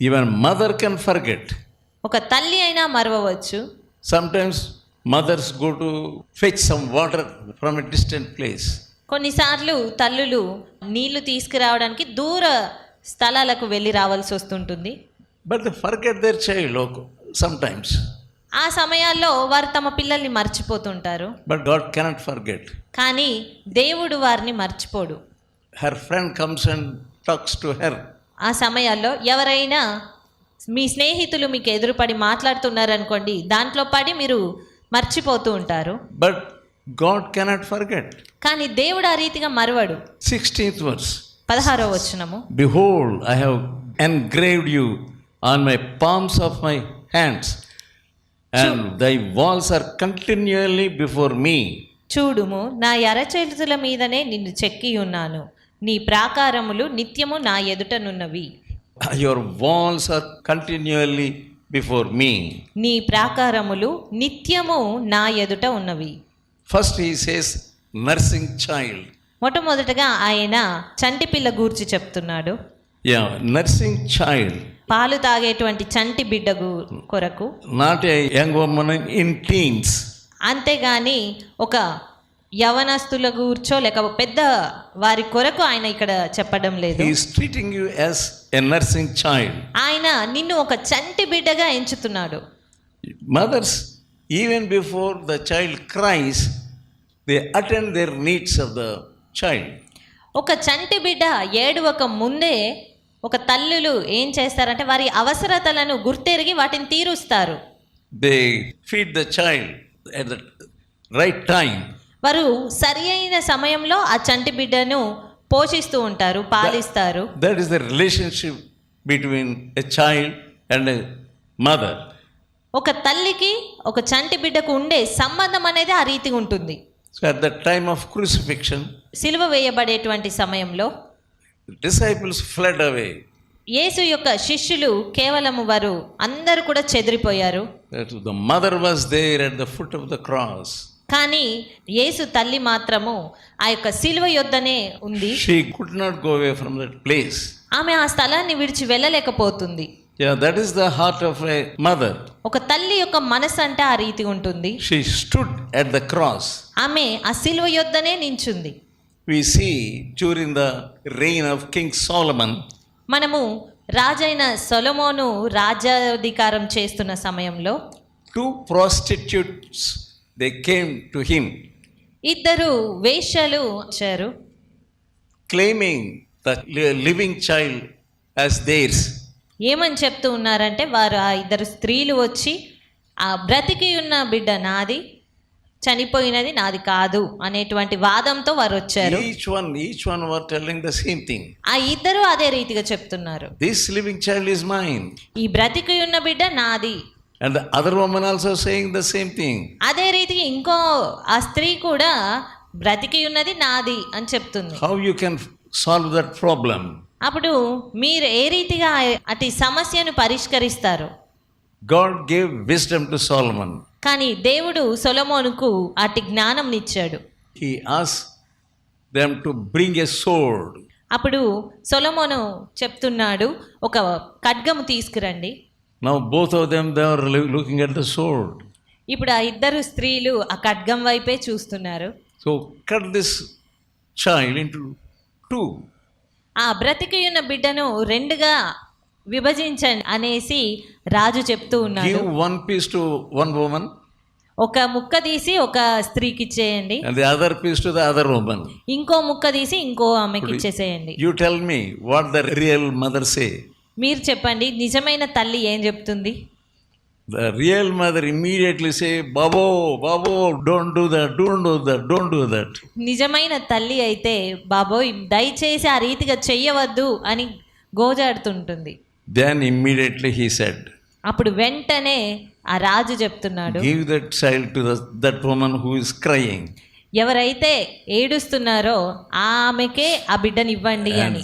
Even mother can forget ఒక తల్లి అయినా మరవవచ్చు. Sometimes mothers go to fetch some water from a distant place కొన్నిసార్లు తల్లులు నీళ్ళు తీసుకురావడానికి దూర స్థలాలకు వెళ్ళి రావాల్సి వస్తుంటుంది. But the forget their child లోకు sometimes ఆ సమయాల్లో వారు తమ పిల్లల్ని మర్చిపోతుంటారు. బట్ గాడ్ కెనాట్ ఫర్గెట్ కానీ దేవుడు వారిని మర్చిపోడు. Her friend comes and talks to her ఆ సమయాల్లో ఎవరైనా మీ స్నేహితులు మీకు ఎదురుపడి మాట్లాడుతున్నారు అనుకోండి దాంట్లో పడి మీరు మర్చిపోతూ ఉంటారు. బట్ గాడ్ కెనాట్ ఫర్గెట్ కానీ దేవుడు ఆ రీతిగా మరవడు. సిక్స్టీన్త్ వర్స్ పదహారో వచ్చినము behold I have engraved you on my palms of my hands and thy walls are continually before me చూడుము నా ఎర మీదనే నిన్ను చెక్కి ఉన్నాను. నీ ప్రాకారములు నిత్యము నా ఎదుట ఎదుటనున్నవి your walls are continually before me నీ ప్రాకారములు నిత్యము నా ఎదుట ఉన్నవి. First he says nursing child మొట్టమొదటగా ఆయన చంటి పిల్ల గూర్చి చెప్తున్నాడు. యా నర్సింగ్ చైల్డ్ పాలు తాగేటువంటి చంటి బిడ్డ కొరకు. Not a young in teens అంతేగాని ఒక యవనస్తుల గూర్చో లేక పెద్ద వారి కొరకు ఆయన ఇక్కడ చెప్పడం లేదు. His treating you as a nursing child ఆయన నిన్ను ఒక చంటి బిడ్డగా ఎంచుతున్నాడు. Mothers even before the child cries they attend their needs of the child ఒక చంటి బిడ్డ ఏడవక ముందే ఒక తల్లులు ఏం చేస్తారంటే వారి అవసరతలను గుర్తెరిగి వాటిని తీరుస్తారు. They feed the child at the right time వారు సరి అయిన సమయంలో ఆ చంటి బిడ్డను పోషిస్తూ ఉంటారు పాలిస్తారు. That is the relationship between a child and mother ఒక తల్లికి ఒక చంటి బిడ్డకు ఉండే సంబంధం అనేది ఆ రీతి ఉంటుంది. At the time of crucifixion సిలువ వేయబడేటువంటి సమయంలో డిసైపుల్స్ ఫ్లడ్ అవే యేసు యొక్క శిష్యులు కేవలం వారు అందరూ కూడా చెదిరిపోయారు. Mother was there at the foot of the cross కానీ యేసు తల్లి మాత్రము ఆ యొక్క సిల్వ యొద్దనే ఉంది. She could not go from that ఆమె ఆ స్థలాన్ని విడిచి వెళ్ళలేకపోతుంది. Yeah that is the heart of a mother ఒక తల్లి యొక్క మనసు అంటే ఆ రీతి ఉంటుంది. She stood at the cross ఆమె ఆ సిల్వ యొద్దనే నించుంది. We see during the reign of king Solomon మనము రాజైన సొలమోను రాజాధికారం చేస్తున్న సమయంలో two prostitutes they came to him ఇద్దరు వేశ్యలు వచ్చారు claiming the li- living child as theirs. ఏమని చెప్తూ ఉన్నారంటే వారు ఆ ఇద్దరు స్త్రీలు వచ్చి ఆ బ్రతికి ఉన్న బిడ్డ నాది చనిపోయినది నాది కాదు అనేటువంటి వాదంతో వారు వచ్చారు Each one, each one were telling the same thing. ఆ ఇద్దరు అదే రీతిగా చెప్తున్నారు This living child is mine. ఈ బ్రతికి ఉన్న బిడ్డ నాది And the other woman also saying the same thing. అదే రీతిగా ఇంకో ఆ స్త్రీ కూడా బ్రతికి ఉన్నది నాది అని చెప్తుంది How you can solve that problem? అప్పుడు మీరు ఏ రీతిగా అటు సమస్యను పరిష్కరిస్తారు God gave wisdom to Solomon. కానీ దేవుడు సొలమోనుకు అటు జ్ఞానం ఇచ్చాడు He asked them to bring a sword. అప్పుడు సొలమోను చెప్తున్నాడు ఒక ఖడ్గము తీసుకురండి Now both of them they are loo- looking at the sword. ఇప్పుడు ఆ ఇద్దరు స్త్రీలు ఆ ఖడ్గం వైపే చూస్తున్నారు So cut this child into two. ఆ బ్రతికి ఉన్న బిడ్డను రెండుగా విభజించండి అనేసి రాజు చెప్తూ ఉన్నాడు Give one piece to one woman ఒక ముక్క తీసి ఒక స్త్రీకి ఇచ్చేయండి and the other piece to the other woman. ఇంకో ముక్క తీసి ఇంకో ఆమెకి ఇచ్చేసేయండి You tell me what the real mother say. మీరు చెప్పండి నిజమైన తల్లి ఏం చెప్తుంది? The real mother immediately say బాబో బాబో don't do that don't do that don't do that నిజమైన తల్లి అయితే బాబో దయచేసి ఆ రీతిగా చెయ్యవద్దు అని గోజాడుతుంటుంది. దెన్ ఇమ్మీడియట్లీ హీ సెడ్ అప్పుడు వెంటనే ఆ రాజు చెప్తున్నాడు. Give that child to that woman who is crying ఎవరైతే ఏడుస్తున్నారో ఆమెకే ఆ బిడ్డని బిడ్డనివ్వండి అని.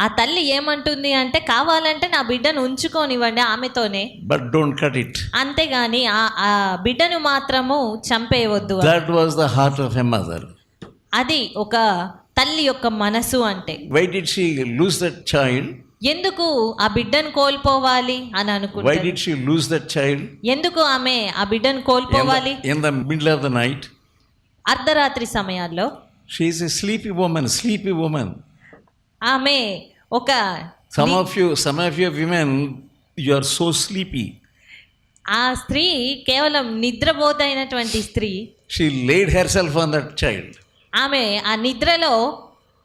ఆ తల్లి ఏమంటుంది అంటే కావాలంటే నా బిడ్డను ఉంచుకోనివ్వండి ఆమెతోనే. బట్ డోంట్ కట్ ఇట్ అంతేగాని ఆ బిడ్డను మాత్రము చంపేయవద్దు that was the heart a mother అది ఒక తల్లి యొక్క మనసు అంటే. Wait it she lose that child ఎందుకు ఆ బిడ్డను కోల్పోవాలి అని అనుకుంటారు did she lose that child? ఎందుకు ఆమె ఆ బిడ్డను కోల్పోవాలి in the middle of the night, అర్ధరాత్రి సమయాల్లో she is a sleepy woman, sleepy woman. ఆమె ఒక Some of you, some of you women, you are so sleepy. ఆ స్త్రీ కేవలం నిద్రపోతైనటువంటి స్త్రీ She laid herself on that child. ఆమె ఆ నిద్రలో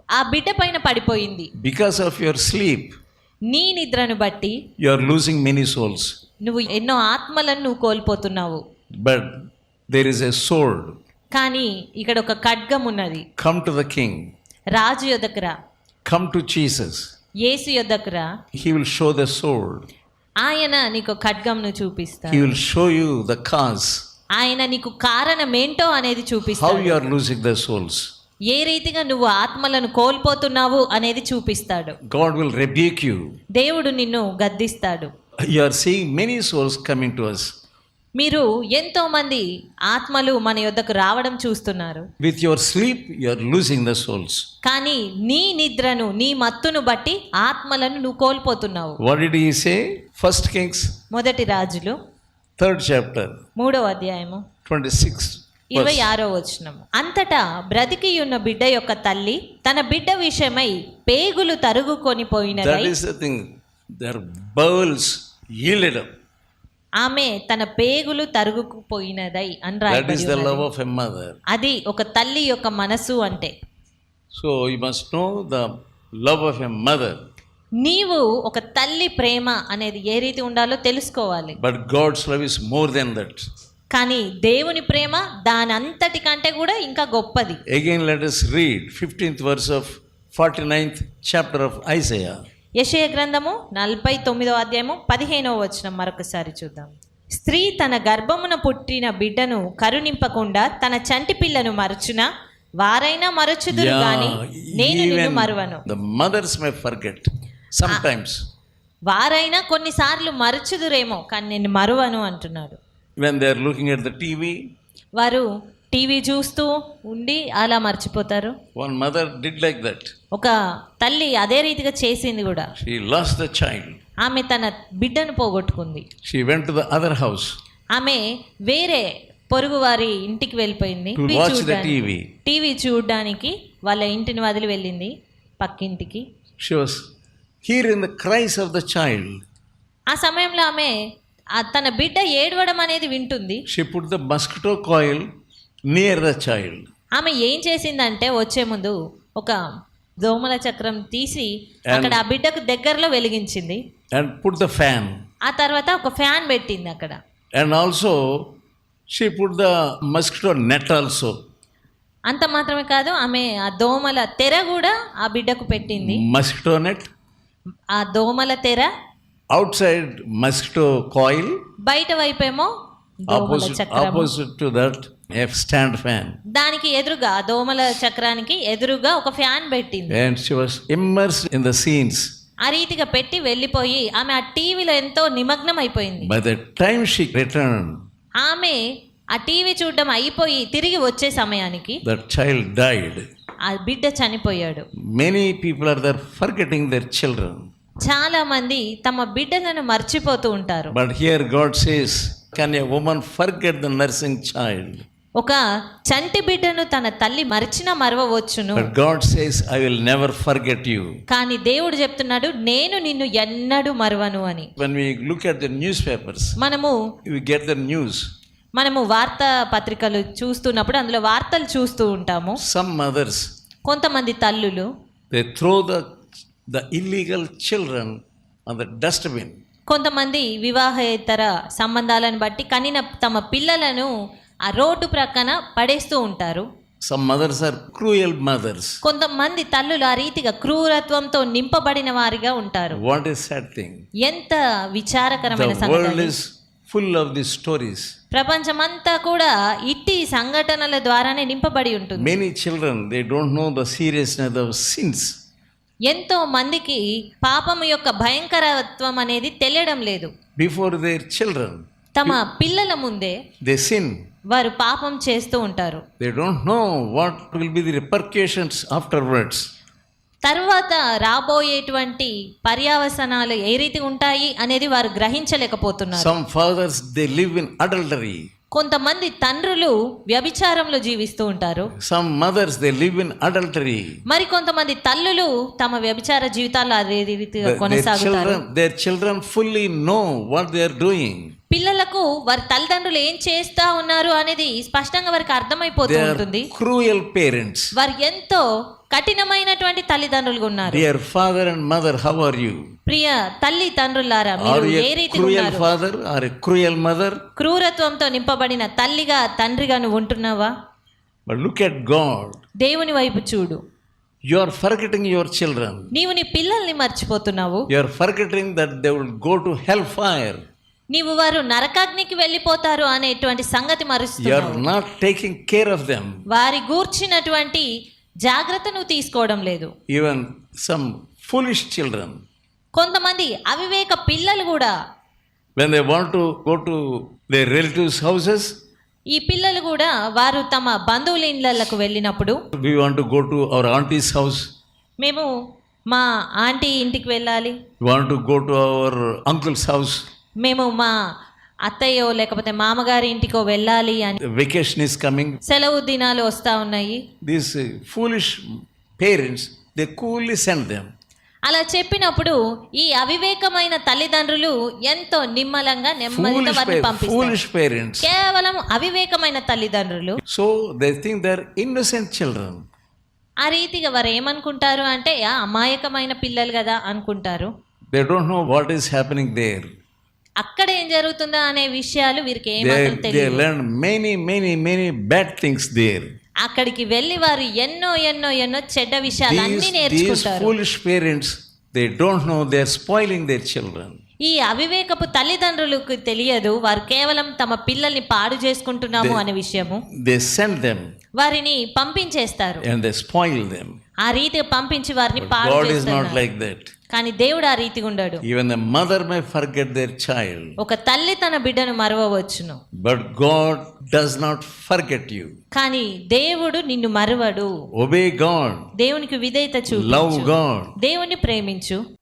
ఆ బిడ్డ పైన పడిపోయింది Because of your sleep, నీ నిద్రను బట్టి you are losing many souls నువ్వు ఎన్నో ఆత్మలను నువ్వు కోల్పోతున్నావు. But there is a soul కానీ ఇక్కడ ఒక ఖడ్గం ఉన్నది. కమ్ టు ద కింగ్ రాజు యొదకరా come to Jesus Yesu యొదకరా he will show the soul ఆయన నీకు ఖడ్గంను చూపిస్తాడు. He will show you the cause ఆయన నీకు కారణం ఏంటో అనేది చూపిస్తాడు. How you are losing the souls ఏ రీతిగా నువ్వు ఆత్మలను కోల్పోతున్నావు అనేది చూపిస్తాడు. గాడ్ విల్ రెబ్యూక్ యు దేవుడు నిన్ను గద్దిస్తాడు. You are seeing many souls coming to us. మీరు ఎంతో మంది ఆత్మలు మన యొద్దకు రావడం చూస్తున్నారు. With your sleep you are losing the souls కానీ నీ నిద్రను నీ మత్తును బట్టి ఆత్మలను నువ్వు కోల్పోతున్నావు. What did he say first Kings మొదటి రాజులు థర్డ్ చాప్టర్ మూడో అధ్యాయము 26 ఇరవై ఆరో వచనము. అంతటా బ్రతికి ఉన్న బిడ్డ యొక్క తల్లి తన బిడ్డ విషయమై పేగులు తరుగుకొని పోయిన ఆమె తన పేగులు తరుగుకుపోయినదై అని అది ఒక తల్లి యొక్క మనసు అంటే. So you must know the love of a mother నీవు ఒక తల్లి ప్రేమ అనేది ఏ రీతి ఉండాలో తెలుసుకోవాలి. But God's love is more than that కానీ దేవుని ప్రేమ దాని అంతటి కంటే కూడా ఇంకా గొప్పది. Again, let us read 15th verse of 49th chapter of Isaiah. యెషయ గ్రంథము నలభై తొమ్మిదో అధ్యాయము పదిహేనవ వచనం మరొకసారి చూద్దాం. స్త్రీ తన గర్భమున పుట్టిన బిడ్డను కరుణింపకుండా తన చంటి పిల్లను మరచున? వారైనా మరచుదురు గాని నేను నిన్ను మరువను. the mothers may forget sometimes. వారైనా కొన్నిసార్లు మరచుదురేమో కానీ నేను మరువను అంటున్నాడు. When they are looking at the TV. వారు టీవీ చూస్తూ ఉండి అలా మర్చిపోతారు One mother did like that. ఒక తల్లి అదే రీతిగా చేసింది కూడా She lost the child. ఆమె తన బిడ్డను పోగొట్టుకుంది She went to the other house ఆమె వేరే పొరుగు వారి ఇంటికి వెళ్ళిపోయింది to టీవీ watch the చూడ్డానికి. TV. టీవీ చూడడానికి వాళ్ళ ఇంటిని వదిలి వెళ్ళింది పక్కింటికి She was hearing the cries of the child. ఆ సమయంలో ఆమె తన బిడ్డ ఏడవడం అనేది వింటుంది She put the mosquito coil near the child. ఆమె ఏం చేసిందంటే వచ్చే ముందు ఒక దోమల చక్రం తీసి అక్కడ ఆ బిడ్డకు దగ్గరలో వెలిగించింది and put the fan. ఆ తర్వాత ఒక ఫ్యాన్ పెట్టింది అక్కడ And also, she put the mosquito net also. అంత మాత్రమే కాదు ఆమె ఆ దోమల తెర కూడా ఆ బిడ్డకు పెట్టింది Mosquito net. ఆ దోమల తెర అవుట్ సైడ్ మస్కిటో కాయిల్ బయట వైపు ఏమో opposite to that F stand fan దానికి ఎదురుగా దోమల చక్రానికి ఎదురుగా ఒక ఫ్యాన్ పెట్టింది. సీన్స్ ఆ రీతిగా పెట్టి వెళ్ళిపోయి ఆమె ఆ టీవీలో ఎంతో నిమగ్నం అయిపోయింది బై ద టైమ్ రిటర్న్ ఆమె ఆ టీవీ చూడడం అయిపోయి తిరిగి వచ్చే సమయానికి దట్ చైల్డ్ డైడ్ ఆ బిడ్డ చనిపోయాడు. Many people are their forgetting their children చాలా మంది తమ బిడ్డలను మర్చిపోతూ ఉంటారు. But here God says can a woman forget the nursing child ఒక చంటి బిడ్డను తన తల్లి మర్చిన మరవవచ్చును. But God says I will never forget you కానీ దేవుడు చెప్తున్నాడు నేను నిన్ను ఎన్నడు మరవను అని. When we look at the news papers మనము వి గెట్ ద న్యూస్ మనము వార్తా పత్రికలు చూస్తున్నప్పుడు అందులో వార్తలు చూస్తూ ఉంటాము. సమ్ మదర్స్ కొంతమంది తల్లులు they throw the illegal children on the dustbin కొంతమంది వివాహేతర సంబంధాలను బట్టి కనిన తమ పిల్లలను ఆ రోడ్డు ప్రక్కన పడేస్తూ ఉంటారు. Some mothers are cruel mothers కొంతమంది తల్లులు ఆ రీతిగా క్రూరత్వంతో నింపబడిన వారిగా ఉంటారు. వాట్ ఇస్ సెట్ థింగ్ ఎంత విచారకరమైన సంఘటన ఫుల్ ఆఫ్ ది స్టోరీస్ ప్రపంచమంతా కూడా ఇట్టి సంఘటనల ద్వారానే నింపబడి ఉంటుంది. Many children they don't know the seriousness of sins ఎంతో మందికి పాపం యొక్క భయంకరత్వం అనేది తెలియడం లేదు. బిఫోర్ దేర్ చిల్డ్రన్ తమ పిల్లల ముందే దే సిన్ వారు పాపం చేస్తూ ఉంటారు. They don't know what will be the repercussions afterwards తర్వాత రాబోయేటువంటి పర్యావసనాలు ఏ రీతి ఉంటాయి అనేది వారు గ్రహించలేకపోతున్నారు. Some fathers they live in adultery కొంతమంది తండ్రులు వ్యభిచారంలో జీవిస్తూ ఉంటారు Some mothers, they live in adultery. మరి కొంతమంది తల్లులు తమ వ్యభిచార జీవితాల్లో అదే రీతిగా కొనసాగుతారు their children fully know what they are doing. పిల్లలకు వారి తల్లిదండ్రులు ఏం చేస్తా ఉన్నారు అనేది స్పష్టంగా వారికి అర్థమైపోతూ ఉంటుంది cruel parents. వారు ఎంతో కఠినమైనటువంటి తల్లిదండ్రులు ఉన్నారు. Dear father and mother how are you ప్రియ తల్లి తండ్రులారా మీరు ఏ రీతి ఉన్నారు? ఫాదర్ ఆర్ క్రూయల్ మదర్ క్రూరత్వంతో నింపబడిన తల్లిగా తండ్రిగా నువ్వు ఉంటున్నావా? బట్ లుక్ ఎట్ గాడ్ దేవుని వైపు చూడు. You are forgetting your children నీవు నీ పిల్లల్ని మర్చిపోతున్నావు. You are forgetting that they will go to hell fire నీవు వారు నరకాగ్నికి వెళ్ళిపోతారు అనేటువంటి సంగతి మరుస్తున్నావు you are not taking care of them వారి గూర్చినటువంటి జాగ్రత్తను తీసుకోవడం లేదు. ఈవెన్ సమ్ ఫులిష్ చిల్డ్రన్ కొంతమంది అవివేక పిల్లలు కూడా when they want to go to their relatives houses ఈ పిల్లలు కూడా వారు తమ బంధువుల ఇళ్ళకు వెళ్ళినప్పుడు we want to go to our aunties house మేము మా ఆంటీ ఇంటికి వెళ్ళాలి. Want to go to our uncles house మేము మా అత్తయ్యో లేకపోతే మామగారి ఇంటికో వెళ్ళాలి అని వెకేషన్ ఇస్ కమింగ్ సెలవు దినాలు వస్తా ఉన్నాయి. This foolish parents they coolly send them అలా చెప్పినప్పుడు ఈ అవివేకమైన తల్లిదండ్రులు ఎంతో నిమ్మలంగా నెమ్మది కేవలం అవివేకమైన తల్లిదండ్రులు. So they think their innocent children ఆ రీతిగా వారు ఏమనుకుంటారు అంటే అమాయకమైన పిల్లలు కదా అనుకుంటారు. They don't know what is happening there అక్కడ ఏం జరుగుతుందో అనే విషయాలు వీరికి ఏమాత్రం అక్కడికి వెళ్ళి వారు ఎన్నో ఎన్నో ఎన్నో చెడ్డ విషయాలు అన్ని నేర్చుకుంటారు. ఈ అవివేకపు తల్లిదండ్రులకు తెలియదు వారు కేవలం తమ పిల్లల్ని పాడు చేసుకుంటున్నాము అనే విషయము. వారిని పంపించేస్తారు. ఆ రీతి పంపించి వారిని పాడు చేస్తారు కానీ దేవుడు ఆ రీతిగా ఉండాడు. Even a mother may forget their child ఒక తల్లి తన బిడ్డను మరవవచ్చును. But God does not forget you కానీ దేవుడు నిన్ను మరవడు. ఒబే గాడ్ దేవునికి విధేయత చూ లవ్ గాడ్ దేవుని ప్రేమించు.